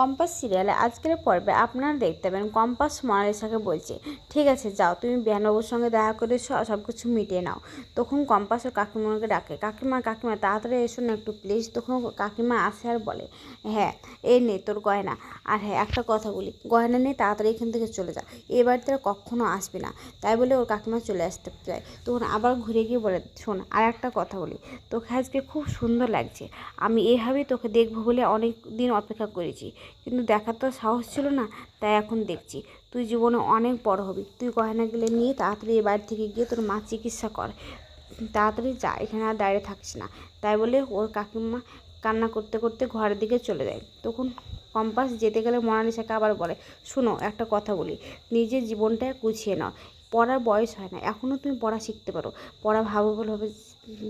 Compass সিরিয়ালে আজকের পর্বে আপনারা দেখতে পাবেন কম্পাস মোনালিসাকে বলছে, ঠিক আছে, যাও, তুমি বিহানবাবুর সঙ্গে দেখা করে সব কিছু মিটিয়ে নাও। তখন কম্পাস ও কাকিমাকে ডাকে, কাকিমা কাকিমা, তাড়াতাড়ি এসো না একটু প্লিজ তখন কাকিমা আসে আর বলে হ্যাঁ এ নে তোর গয়না। আর হ্যাঁ একটা কথা বলি, গয়না নিয়ে তাড়াতাড়ি এখান থেকে চলে যা, এ বাড়িতে আর কখনো আসবি না। তাই বলে ওর কাকিমা চলে আসতে চায় তখন আবার ঘুরে গিয়ে বলে, শোন, আর একটা কথা বলি, তোকে আজকে খুব সুন্দর লাগছে, আমি এভাবেই তোকে দেখব বলে অনেক দিন অপেক্ষা করেছি। কিন্তু দেখার তো সাহস ছিল না, তাই এখন দেখছি। তুই জীবনে অনেক বড় হবি। তুই গয়নাগুলো নিয়ে তাড়াতাড়ি এ বাড়ি থেকে গিয়ে তোর মা চিকিৎসা কর। তাড়াতাড়ি যা, এখানে আর দাঁড়িয়ে থাকিস না। তাই বলে ওর কাকিমা কান্না করতে করতে ঘরের দিকে চলে যায়। তখন কম্পাস যেতে গেলে মোনালিসাকে আবার বলে, শোনো, একটা কথা বলি। নিজের জীবনটা গুছিয়ে নাও। পড়ার বয়স হয় না। এখনও তুমি পড়া শিখতে পারো। পড়া ভালো ভালোভাবে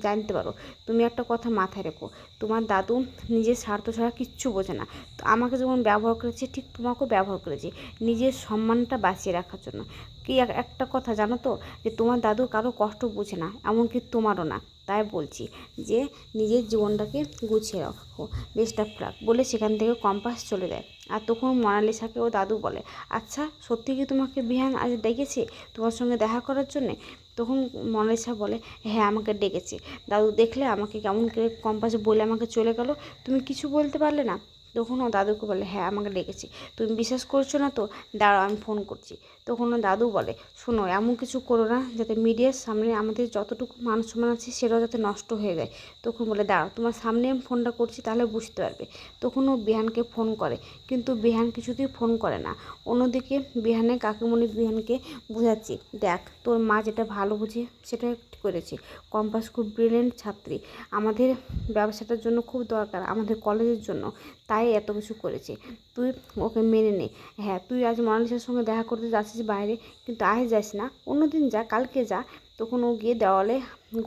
জানতে পারো। তুমি একটা কথা মাথায় রেখো। তোমার দাদু নিজের স্বার্থ ছাড়া কিচ্ছু বোঝে না। তো আমাকে যেমন ব্যবহার করেছে, ঠিক তোমাকেও ব্যবহার করেছে নিজের সম্মানটা বাঁচিয়ে রাখার জন্য। কি এক- একটা কথা জানো তো? যে তোমার দাদু কারও কষ্ট বোঝে না, এমনকি তোমারও না। তাই বলছি যে নিজের জীবনটাকে গুছিয়ে রাখো। বেস্ট অফ লাক বলে সেখান থেকে কম্পাস চলে যায়। আর তখন মোনালিসাকে ও দাদু বলে আচ্ছা সত্যি কি তোমাকে বিহান আজ ডেকেছে তোমার সঙ্গে দেখা করার জন্যে? তখন মোনালিসা বলে হ্যাঁ আমাকে ডেকেছে। দাদু দেখলে আমাকে কেমন করে কম্পাসে বলে আমাকে চলে গেল। তুমি কিছু বলতে পারলে না? তখন ও দাদুকে বলে হ্যাঁ আমাকে ডেকেছে। তুমি বিশ্বাস করছ না তো? দাঁড়াও, আমি ফোন করছি। তখন দাদু বলে, শোনো, এমন কিছু করো না যাতে মিডিয়ার সামনে আমাদের যতটুকু মান সম্মান আছে সেটাও যাতে নষ্ট হয়ে যায়। তখন বলে, দাঁড়াও, তোমার সামনে আমি ফোনটা করছি তাহলে বুঝতে পারবে। তখন ও বিহানকে ফোন করে, কিন্তু বিহান কিছুতেই ফোন করে না। অন্যদিকে বিহানে কাকিমণি বিহানকে বোঝাচ্ছি, দেখ, তোর মা যেটা ভালো বুঝে সেটা করেছে। কম্পাস খুব ব্রিলিয়েন্ট ছাত্রী। আমাদের ব্যবসাটার জন্য খুব দরকার, আমাদের কলেজের জন্য। তাই এত কিছু করেছে। তুই ওকে মেনে নে। হ্যাঁ তুই আজ মোনালিসার সঙ্গে দেখা করতে যাচ্ছিস বাইরে, কিন্তু আজ যাস না। অন্যদিন যা, কালকে যা। তখন ও গিয়ে দেওয়ালে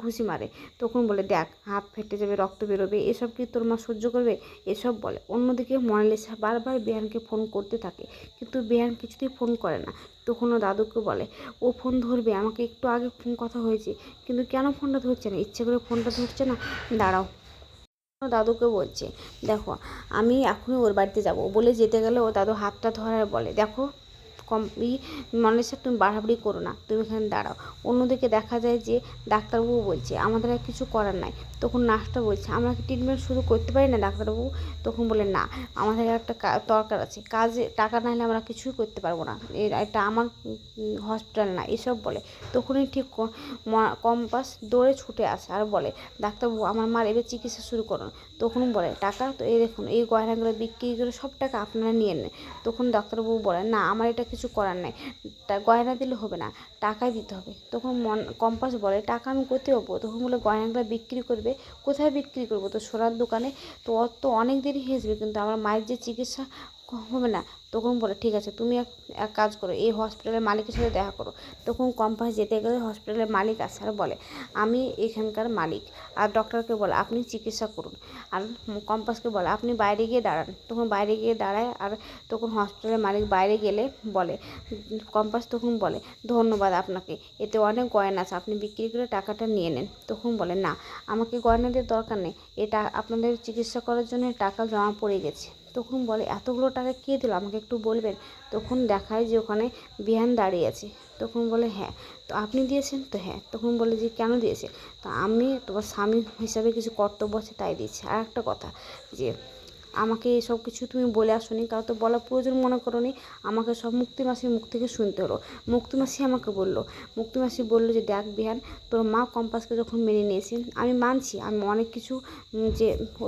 ঘুষি মারে। তখন বলে, দেখ, হাত ফেটে যাবে, রক্ত বেরোবে। এসব কি তোর মা সহ্য করবে? এসব বলে। অন্যদিকে মোনালিসা বারবার বেহানকে ফোন করতে থাকে, কিন্তু বেহান কিছুতেই ফোন করে না। তখন ও দাদুকে বলে, ও ফোন ধরবে, আমাকে একটু আগে ফোন কথা হয়েছে, কিন্তু কেন ফোনটা ধরছে না? ইচ্ছে করে ফোনটা ধরছে না? দাঁড়াও। দাদুকে বলছে, দেখো, আমি এখনই ওর বাড়িতে যাব। বলে যেতে গেলে ও দাদু হাতটা ধরার বলে, দেখো, কম, ই মনেশা তুমি বাড়াবাড়ি করো না, তুমি এখানে দাঁড়াও। অন্যদিকে দেখা যায় যে ডাক্তারবাবু বলছে, আমাদের আর কিছু করার নাই। তখন নার্সটা বলছে, আমরা কি ট্রিটমেন্ট শুরু করতে পারি না ডাক্তারবাবু? তখন বলে, না, আমাদের একটা দরকার আছে। কাজে টাকা না হলে আমরা কিছুই করতে পারব না। এটা আমার হসপিটাল না। এসব বলে। তখনই ঠিক কম্পাস দৌড়ে ছুটে আসে আর বলে, ডাক্তারবাবু, আমার মার এবার চিকিৎসা শুরু করুন। তখন বলে, টাকা তো এই দেখুন, এই গয়নাগুলো বিক্রি করে সব টাকা আপনারা নিয়ে নেন। তখন ডাক্তারবাবু বলে, না, আমার এটা কিছু করার নেই। গয়না দিলে হবে না, টাকাই দিতে হবে। তখন মন, কম্পাস বলে, টাকা আমি কোথায় পাবো তখন বলে, গয়নাগুলো বিক্রি করবে কোথায় বিক্রি করব? তো সোনার দোকানে তো অত অনেক দেরি হয়ে যাবে, কিন্তু আমার মায়ের যে চিকিৎসা হবে না। তখন বলে, ঠিক আছে, তুমি এক এক কাজ করো, এই হসপিটালের মালিকের সাথে দেখা করো। তখন কম্পাস যেতে গেলে হসপিটালের মালিক আর বলে, আমি এখানকার মালিক। আর ডক্টরকে বলে, আপনি চিকিৎসা করুন। আর কম্পাসকে বলে, আপনি বাইরে গিয়ে দাঁড়ান। তখন বাইরে গিয়ে দাঁড়ায় আর তখন হসপিটালের মালিক বাইরে গেলে বলে কম্পাস তখন বলে, ধন্যবাদ আপনাকে, এতে অনেক গয়না আছে, আপনি বিক্রি করে টাকাটা নিয়ে নেন। তখন বলে, না, আমাকে গয়না দিয়ে দরকার নেই, এটা আপনাদের চিকিৎসা করার জন্য টাকা জমা পড়ে গেছে। তখন বলে, এতগুলো টাকা কে দিল? আমাকে একটু বলবেন? তখন দেখায় যে ওখানে বিহান দাঁড়িয়ে আছে। তখন বলে হ্যাঁ। তো আপনি দিয়েছেন? তো হ্যাঁ। তখন বলে, যে কেন দিয়েছে তো আমি তোমার স্বামী হিসাবে কিছু কর্তব্য আছে, তাই দিয়েছি। আর একটা কথা, যে আমাকে এসব কিছু তুমি বলে আসোনি কারও তো বলার প্রয়োজন মনে করোনি। আমাকে সব মুক্তি মাসির মুখ থেকে শুনতে হলো। মুক্তি মাসি আমাকে বলল মুক্তি মাসি বলল যে, দেখ বিহান, তোর মা কম্পাসকে যখন মেনে নিয়েছে, আমি মানছি, আমি অনেক কিছু যে,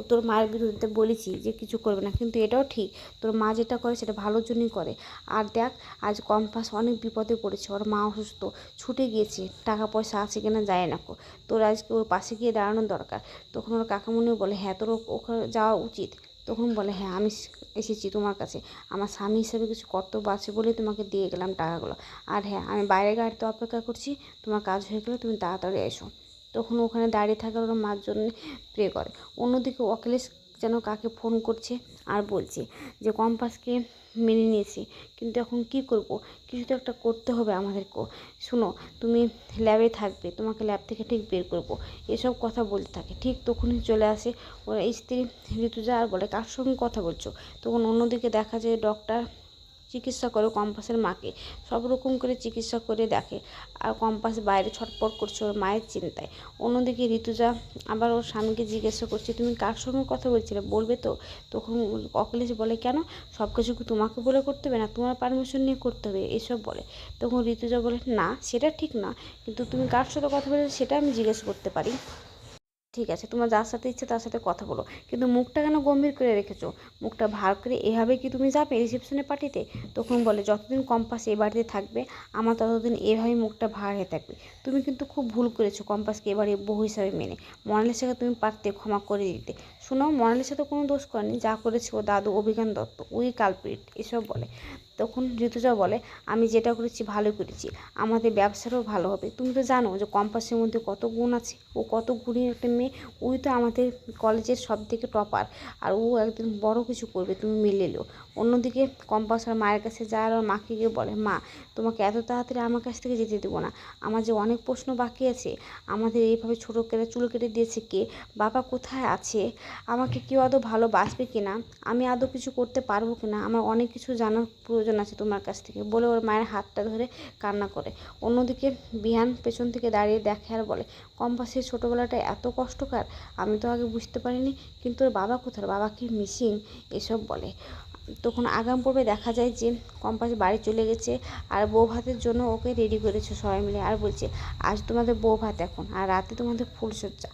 তোর মায়ের বিরুদ্ধে বলেছি যে, কিছু করবে না। কিন্তু এটাও ঠিক, তোর মা যেটা করে, সেটা ভালোর জন্যই করে। আর দেখ, আজ কম্পাস অনেক বিপদে পড়েছে, ওর মা অসুস্থ, ছুটে গিয়েছে, টাকা পয়সা আছে কিনা যায় না তোর আজকে ওর পাশে গিয়ে দাঁড়ানোর দরকার। তখন ওর কাকামণিও বলে হ্যাঁ তোর ওখানে যাওয়া উচিত। তখন বলে হ্যাঁ আমি এসেছি তোমার কাছে। আমার স্বামী হিসাবে কিছু কর্তব্য আছে বলে তোমাকে দিয়ে গেলাম টাকাগুলো। আর হ্যাঁ আমি বাইরে গাড়িতে অপেক্ষা করছি, তোমার কাজ হয়ে গেলে তুমি তাড়াতাড়ি এসো। তখন ওখানে দাঁড়িয়ে থাকা ওরা মার জন্য প্রে করে। অন্যদিকে অখিলেশ যেন কাকে ফোন করছে আর বলছি যে কম্পাসকে মেনে নিয়েছি। কিন্তু এখন কি করব? কিছু তো একটা করতে হবে আমাদেরকেও। শুনো, তুমি ল্যাবে থাকবে, তোমাকে ল্যাব থেকে ঠিক বের করব। এসব কথা বলতে থাকে। ঠিক তখনই চলে আসে। ওর স্ত্রী ঋতুজা আর বলে, কার সঙ্গে কথা বলছো? তখন অন্যদিকে দেখা যায় ডক্টর চিকিৎসা করে কম্পাসের মাকে। সব রকম করে চিকিৎসা করে দেখে। আর কম্পাস বাইরে ছটপট করছে ওর মায়ের চিন্তায়। অন্যদিকে ঋতুজা আবার ওর স্বামীকে জিজ্ঞাসা করছে, তুমি কার সঙ্গে কথা বলছিলে? বলবে তো? তখন অখিলেশ বলে, কেন? সব কিছু তোমাকে বলে করতে হবে না? তোমার পারমিশন নিয়ে করতে হবে। এসব বলে। তখন ঋতুজা বলে, না, সেটা ঠিক না। কিন্তু তুমি কার সাথে কথা বলেছ সেটা আমি জিজ্ঞেস করতে পারি। ঠিক আছে, তোমার যার সাথে ইচ্ছে তার সাথে কথা বলো। কিন্তু মুখটা কেন গম্ভীর করে রেখেছো? মুখটা ভার করে এভাবে কি তুমি যাবে রিসেপশনে পার্টিতে? তখন বলে, যতদিন কম্পাস এ বাড়িতে থাকবে, আমার ততদিন এভাবেই মুখটা ভার হয়ে থাকবে। তুমি কিন্তু খুব ভুল করেছ কম্পাসকে এবারে বউ হিসাবে মেনে। মনালিসাকে তুমি পারতে ক্ষমা করে দিতে। শোনো মনালিসা তো কোনো দোষ করেনি। যা করেছে ও দাদু অভিজ্ঞান দত্ত, ওই কালপ্রিট। এসব বলে। তখন ঋতুজা বলে, আমি যেটা করেছি ভালো করেছি। আমাদের ব্যবসাটাও ভালো হবে। তুমি তো জানো যে কম্পাসের মধ্যে কত গুণ আছে। ও কত গুণের একটা মেয়ে। ওই তো আমাদের কলেজের সব থেকে টপার আর ও একদিন বড় কিছু করবে, তুমি মিলে এলো অন্যদিকে কম্পাস আর মায়ের কাছে যায় আর মাকে গিয়ে বলে, মা, তোমাকে এত তাড়াতাড়ি আমার কাছ থেকে যেতে দেবো না। আমার যে অনেক প্রশ্ন বাকি আছে, আমাদের এইভাবে ছোটো কেটে চুল কেটে দিয়েছে কে? বাবা কোথায় আছে? আমাকে কেউ আদৌ ভালোবাসবে কি না? আমি আদৌ কিছু করতে পারব কি না? আমার অনেক কিছু জানার প্রয়োজন আছে তোমার কাছ থেকে। বলে ওর মায়ের হাতটা ধরে কান্না করে। অন্যদিকে বিহান পেছন থেকে দাঁড়িয়ে দেখে আর বলে কম্পাসের ছোটোবেলাটা এত কষ্টকর, আমি তো আগে বুঝতে পারিনি। কিন্তু ওর বাবা কোথায় বাবা কি মিসিং এসব বলে। তখন আগাম পর্বে দেখা যায় যে কম্পাস বাড়ি চলে গেছে আর বউ ভাতের জন্য ওকে রেডি করেছে সবাই মিলে। আর বলছে, আজ তোমাদের বউ ভাত এখন, আর রাতে তোমাদের ফুলসজ্জা